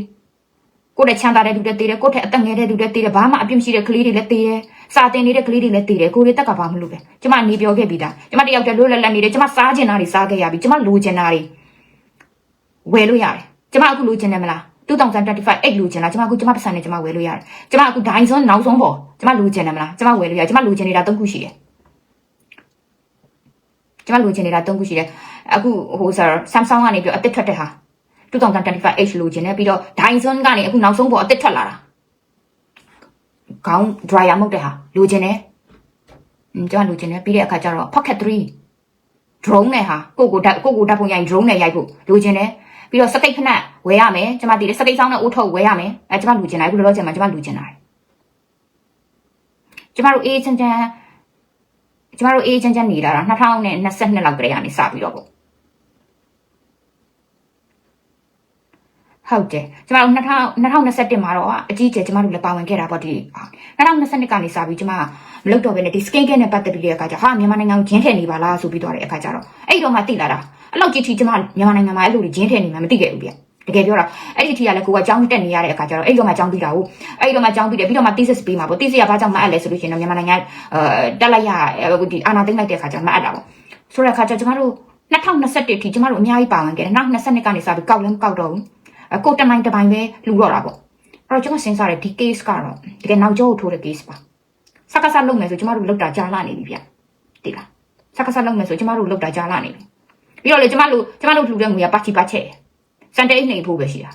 A: ကိုတဲ့ချမ်းသာတဲ့သူတွေတည်တယ်ကိုထက်အသက်ငယ်တဲ့သူတွေတည်တယ်ဘာမှအပြစ်မရှိတဲ့ကလေးတွေလည်းတည်တယ်စာတင်နေတဲ့ကလေးတွေလည်းတည်တယ်ကိုတွေတက်ကဘာမလို့ပဲကျမနေပြောခဲ့ပြီးသားကျမတယောက်တည်းလွတ်လပ်လပ်နေတယ်ကျမစားကျင်တာတွေစားခဲ့ရပြီကျမလိုချင်တာတွေဝယ်လို့ရတယ်ကျမအခုလိုချင်တယ်မလား 2025 8လိုချင်လားကျမအခုကျမပတ်စံနဲ့ကျမဝယ်လို့ရတယ်ကျမအခုဒိုင်းစွန်းနောက်ဆုံးပေါ်ကျမလိုချင်တယ်မလားကျမဝယ်လို့ရကျမလိုချင်နေတာ၃ခုရှိတယ်ကျမလိုချင်နေတာ၃ခုရှိတယ်အခုဟိုဆို Samsung ကနေပြီးအသစ်ထွက်တဲ့ဟာ 2025 H လိုချင်တယ်ပြီးတော့ Dyson ကနေအခုနောက်ဆုံးပေါ်အသစ်ထွက်လာတာခေါင်း dryer မဟုတ်တဲ့ဟာလိုချင်တယ်อืมကျမလိုချင်တယ်ပြီးတဲ့အခါကျတော့ Pocket 3 drone နဲ့ဟာကိုကိုတက်ကိုကိုတက်ပုံရိုက် drone နဲ့ရိုက်ဖို့လိုချင်တယ် ပြီးတော့စတိတ်ဖက်ဝယ်ရမယ်ကျမတည်တယ်စတိတ်ဆောင်နဲ့အိုးထုတ်ဝယ်ရမယ်အဲကျမလူချင်တာအခုလောလောဆယ်မှာကျမလူချင်တာကျမတို့အေးချမ်းချမ်းကျမတို့အေးချမ်းချမ်းနေလာတာ2022လောက်ကလေးကနေစပြီးတော့ပေါ့ ဟုတ်တယ်ကျမတို့2000 2021မှာတော့အကြီးအကျယ်ကျမတို့လည်းပါဝင်ခဲ့တာပေါ့ဒီ2022ကနေစပြီးကျမမလုပ်တော့ဘဲနဲ့ဒီ skin care နဲ့ပတ်သက်ပြီးတဲ့အခါကျဟာမြန်မာနိုင်ငံကိုဂျင်းထည့်နေပါလားဆိုပြီးတော့တဲ့အခါကျတော့အဲ့တော့မှသိလာတာအဲ့လောက်ကြီးထီကျမမြန်မာနိုင်ငံမှာအဲ့လိုဂျင်းထည့်နေမှမသိခဲ့ဘူးဗျတကယ်ပြောတာအဲ့ဒီထီကလည်းကိုကကြောင်းတက်နေရတဲ့အခါကျတော့အဲ့တော့မှကြောင်းပြီးတာဟုတ်အဲ့တော့မှကြောင်းပြီးတယ်ပြီးတော့မှ thesis ပေးမှာပေါ့ thesis ကဘာကြောင့်မအပ်လဲဆိုလို့ရှိရင်တော့မြန်မာနိုင်ငံအဲတက်လိုက်ရဒီအာနာသိမ့်လိုက်တဲ့အခါကျတော့မအပ်တာပေါ့ဆိုတဲ့အခါကျကျမတို့2021ထီကျမတို့အများကြီးပါဝင်ခဲ့တယ်2022ကနေစပြီးကောက်လည်းမကောက်တော့ဘူးအ ကိုတမိုင်းတပိုင်းပဲလူတော့တာပေါ့အဲ့တော့ကျွန်တော်စဉ်းစားတယ်ဒီ case ကတော့တကယ်နောက်ကျောကိုထိုးတဲ့ case ပါစကားစားလုပ်မယ်ဆိုကျမတို့လောက်တာကြာလာနေပြီဗျတိလားစကားစားလုပ်မယ်ဆိုကျမတို့လောက်တာကြာလာနေပြီပြီးတော့လေကျမတို့ကျမတို့လှူတဲ့ငွေကပါချီပါချက်စန်တေးအိတ်နေဖို့ပဲရှိတာ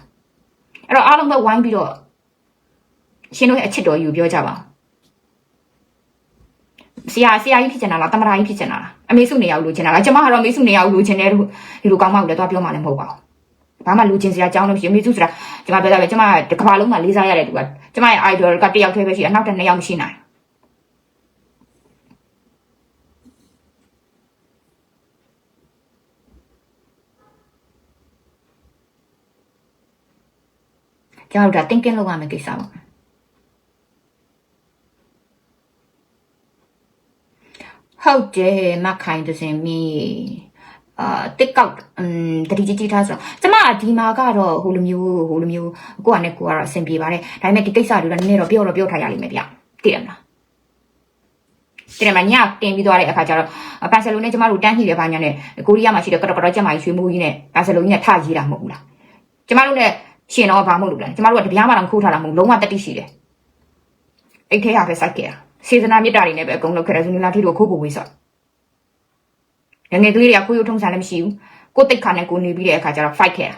A: အဲ့တော့အားလုံးပဲဝိုင်းပြီးတော့ရှင်တို့ရဲ့အချစ်တော်ယူပြောကြပါဆရာဆရာကြီးဖြစ်ချင်တာလားတမရာကြီးဖြစ်ချင်တာလားအမေစုနေရအောင်လိုချင်တာလားကျမကတော့အမေစုနေရအောင်လိုချင်တယ်လို့ဒီလိုကောင်းမှလည်းတော့ပြောမှလည်းမဟုတ်ပါဘူး ဘာမှလူချင်းစရာအကြောင်းလည်းမရှိအမေစုဆိုတာကျမပြောတာပဲကျမတကဘာလုံးမှာလေးစားရတဲ့သူကကျမရဲ့ idol ကတယောက်တည်းပဲရှိအနောက်တစ်နှစ်ယောက်မရှိနိုင်ကျွန်တော်တို့ဒါ thinking လုပ်ရမယ့်ကိစ္စပါဟုတ်တယ်မခိုင်တစင်မီ အာတစ်ကောက်อืมတတိကြီးကြီးထားဆိုတော့ကျမကဒီမှာကတော့ဟိုလိုမျိုးဟိုလိုမျိုးကိုကနဲ့ကိုကတော့အဆင်ပြေပါတယ်ဒါပေမဲ့ဒီကိစ္စတွေကနည်းနည်းတော့ပြောတော့ပြောထားရလိမ့်မယ်ဗျသိတယ်မလားတဲ့မှာညတင်ပြီးသွားတဲ့အခါကျတော့ပန်ဆယ်လိုနဲ့ကျမတို့တန်းညှိတယ်ဘာညာနဲ့ကိုရီးယားမှာရှိတဲ့ကတော့ကတော့ကျမကြီးရွှေမိုးကြီးနဲ့ပန်ဆယ်လိုကြီးနဲ့ထရေးတာမဟုတ်ဘူးလားကျမတို့နဲ့ရှင်တော့ဘာမဟုတ်လို့လဲကျမတို့ကတပြားမှတော့ခိုးထားတာမဟုတ်လုံးဝတတိရှိတယ်အိတ်ထဲရပဲစိုက်ခဲ့တာစေတနာမေတ္တာတွေနဲ့ပဲအကုန်လုပ်ခဲ့တယ်ဇူနီလာထိတို့ခိုးဖို့ဝေးဆော့ ငငယ်ကလေးတွေကကိုရုံထုံးစားလည်းမရှိဘူးကိုတိတ်ခါနဲ့ကိုနေပြီးတဲ့အခါကျတော့ fight ခဲ့တာ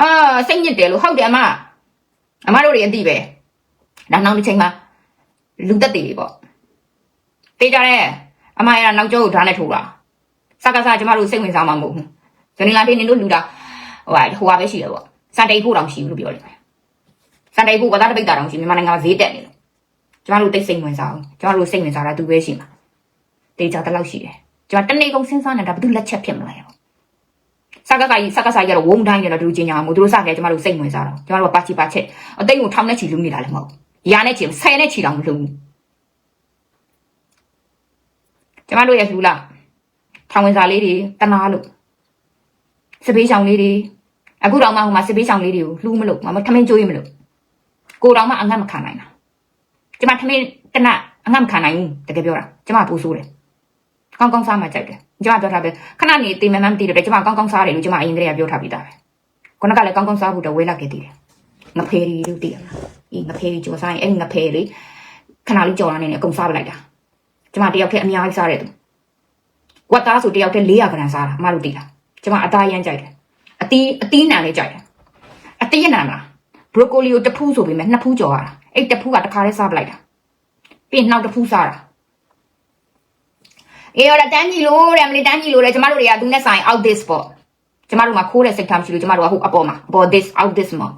A: အာစိတ်ညစ်တယ်လို့ဟုတ်တယ်အမအမတို့တွေအသိပဲနောက်နောက်တစ်ချိန်မှာလူသက်တွေပေါ့တေးကြတဲ့အမရနောက်ကျောကိုဓာတ်နဲ့ထိုးတာစကားစားကျမတို့စိတ်ဝင်စားမှာမဟုတ်ဘူးဇနီလာထိနင်တို့လူတာဟိုဟာဟိုဟာပဲရှိတယ်ပေါ့စံတိတ်ဖို့တောင်ရှိဘူးလို့ပြောလိမ့်မယ်စံတိုင်ကိုဝါသားတပိတ်တာတောင်ရှိမြန်မာနိုင်ငံမှာဈေးတက်နေလို့ကျမတို့တိတ်စိတ်ဝင်စားအောင်ကျမတို့စိတ်ဝင်စားတာသူပဲရှိမှာတေချာတလောက်ရှိတယ် ကျမတနေ့ကုန်စဉ်းစားနေတာဘာလို့လက်ချက်ဖြစ်မလဲစကားကကြီးစကားဆိုင်ရတော့ဝုံတိုင်းရတော့သူတို့ကျင်ညာမို့သူတို့စကားကျမတို့စိတ်ဝင်စားတော့ကျမတို့ကပါချီပါချက်အသိကိုထောင်နဲ့ချီလူနေတာလည်းမဟုတ်ရာနဲ့ချီဆယ်နဲ့ချီတောင်မလူဘူးကျမတို့ရဲ့လူလားထောင်ဝင်စာလေးတွေတနာလို့စပေးချောင်လေးတွေအခုတော့မှဟိုမှာစပေးချောင်လေးတွေကိုလှူးမလို့မထမင်းကြိုးရမလို့ကိုတော်မှအငတ်မခံနိုင်တာကျမထမင်းတနအငတ်မခံနိုင်ဘူးတကယ်ပြောတာကျမပိုးဆိုးတယ် ကောင်းကောင်းစားမှကြိုက်တယ်ကျမပြောထားပဲခဏနေတေမမှန်းမသိတယ်ကျမကောင်းကောင်းစားတယ်လို့ကျမအရင်ကတည်းကပြောထားပြီးသားပဲခုနကလည်းကောင်းကောင်းစားဖို့တော့ဝေးလာခဲ့သေးတယ်ငဖဲရီလို့သိရမလားအေးငဖဲရီကြော်စားရင်အဲ့ဒီငဖဲလေးခဏလေးကြော်လာနေနေအကုန်စားပလိုက်တာကျမတယောက်တည်းအများကြီးစားတယ်သူဝတ်သားဆိုတယောက်တည်း400ခရန်စားတာအမတို့သိလားကျမအသားရမ်းကြိုက်တယ်အတီးအတီးနံလေးကြိုက်တယ်အတီးနံလားဘရိုကိုလီကိုတစ်ဖူးဆိုပေမဲ့နှစ်ဖူးကြော်ရတာအဲ့တစ်ဖူးကတစ်ခါတည်းစားပလိုက်တာပြီးရင်နောက်တစ်ဖူးစားတာ အေးရတန်းကြီးလို့တဲ့မလေးတန်းကြီးလို့တဲ့ကျမတို့တွေကသူနဲ့ဆိုင် out this ပေါ့ကျမတို့မှာခိုးတဲ့စိတ်ထားမရှိလို့ကျမတို့ကဟိုအပေါ်မှာအပေါ် this out this မှာ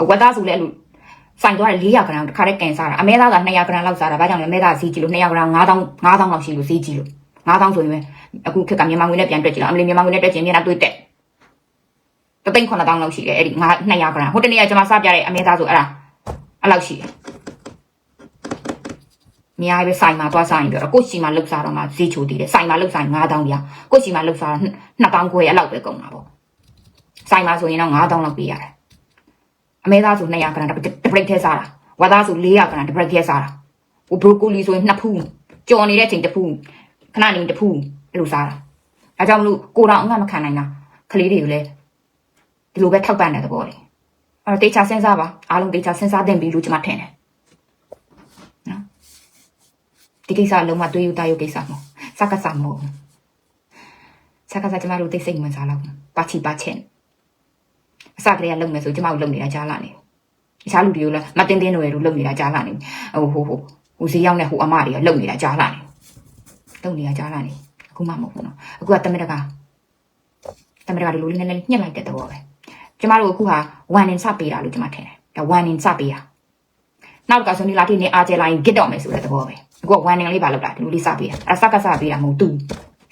A: အဝတ်သားဆိုလဲအဲ့လိုဆိုင်သွားတယ်400ဂရမ်တခါတည်းကန်စားတာအမဲသားက200ဂရမ်လောက်စားတာဘာကြောင့်လဲအမဲသားဈေးကြီးလို့200ဂရမ်9000 9000လောက်ရှိလို့ဈေးကြီးလို့9000ဆိုရင်ပဲအခုခက်ကမြန်မာငွေနဲ့ပြန်တွက်ကြည့်လားအမလီမြန်မာငွေနဲ့တွက်ချင်မြန်တာတွေးတက်တသိန်း9000လောက်ရှိတယ်အဲ့ဒီ200ဂရမ်ဟိုတနေ့ကကျွန်မစပြတဲ့အမဲသားဆိုအဲ့ဒါအဲ့လောက်ရှိတယ် အများကြီးပဲဆိုင်မှာသွားဆိုင်ပြောတော့ကိုချီမှာလောက်စားတော့မှဈေးချိုတည်တယ်ဆိုင်မှာလောက်ဆိုင်9000ပြကိုချီမှာလောက်စား2000ခွဲအဲ့လောက်ပဲကုန်တာပေါ့ဆိုင်မှာဆိုရင်တော့9000လောက်ပေးရတယ်အမဲသားဆို200ဂရမ်တစ်ပရိတ်ထဲစားတာဝါသားဆို400ဂရမ်တစ်ပရိတ်ထဲစားတာဟိုဘရိုကိုလီဆိုရင်နှစ်ဖူးကြော်နေတဲ့ချိန်တစ်ဖူးခဏနေတစ်ဖူးအဲ့လိုစားတာဒါကြောင့်မလို့ကိုတော်အငတ်မခံနိုင်တာကလေးတွေကိုလည်းဒီလိုပဲထောက်ပံ့တဲ့သဘောလေအဲ့တော့တေချာစဉ်းစားပါအားလုံးတေချာစဉ်းစားသင့်ပြီလို့ကျွန်မထင်တယ် ဒီကိစ္စအလုံးဝတွေးယူတာယူကိစ္စမဟုတ်စကားစမဟုတ်စကားစကျမတို့သိစိတ်ဝင်စားလောက်ပါချီပါချင်းအစကလေးကလုံမယ်ဆိုကျမတို့လုံနေတာကြားလာနေတခြားလူတွေကိုလည်းမတင်းတင်းတွေတို့လုံနေတာကြားလာနေဟိုဟိုဟိုဟိုဈေးရောက်နေဟိုအမတွေကလုံနေတာကြားလာနေလုံနေတာကြားလာနေအခုမှမဟုတ်ဘူးနော်အခုကတမက်တကတမက်တကဒီလိုလေးနည်းနည်းညှက်လိုက်တဲ့သဘောပဲကျမတို့အခုဟာ1 in စပေးတာလို့ကျမထင်တယ်ဒါ1 in စပေးတာနောက်ကဆိုနေလာတိနေအားကျလိုက်ဂစ်တော့မယ်ဆိုတဲ့သဘောပဲ အခုက warning လေးပါလောက်တာဒီလိုလေးစပေးတာအဲ့စကစပေးတာမဟုတ်သူ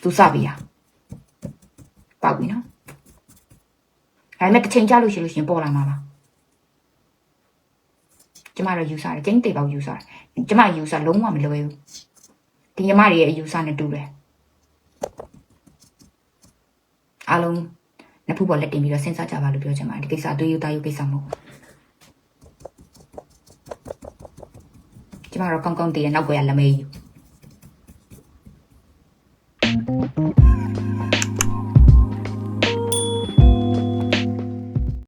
A: သူစပေးတာပေါ့ပြီနော်အဲ့မဲ့တစ်ချိန်ကြာလို့ရှိလို့ရှင်ပေါ်လာမှာပါကျမတို့ user တယ်ကျင်းတေပေါက် user ကျမ user လုံးဝမလွယ်ဘူးဒီညီမတွေရဲ့ user နဲ့တူတယ်အားလုံးနှစ်ဖူးပေါ်လက်တင်ပြီးတော့စဉ်းစားကြပါလို့ပြောချင်ပါတယ်ဒီကိစ္စအသွေးယူသားယူကိစ္စမဟုတ်ကျ မတို့ကောင်းကောင်းတည်ရနောက်ွယ်ရလမေး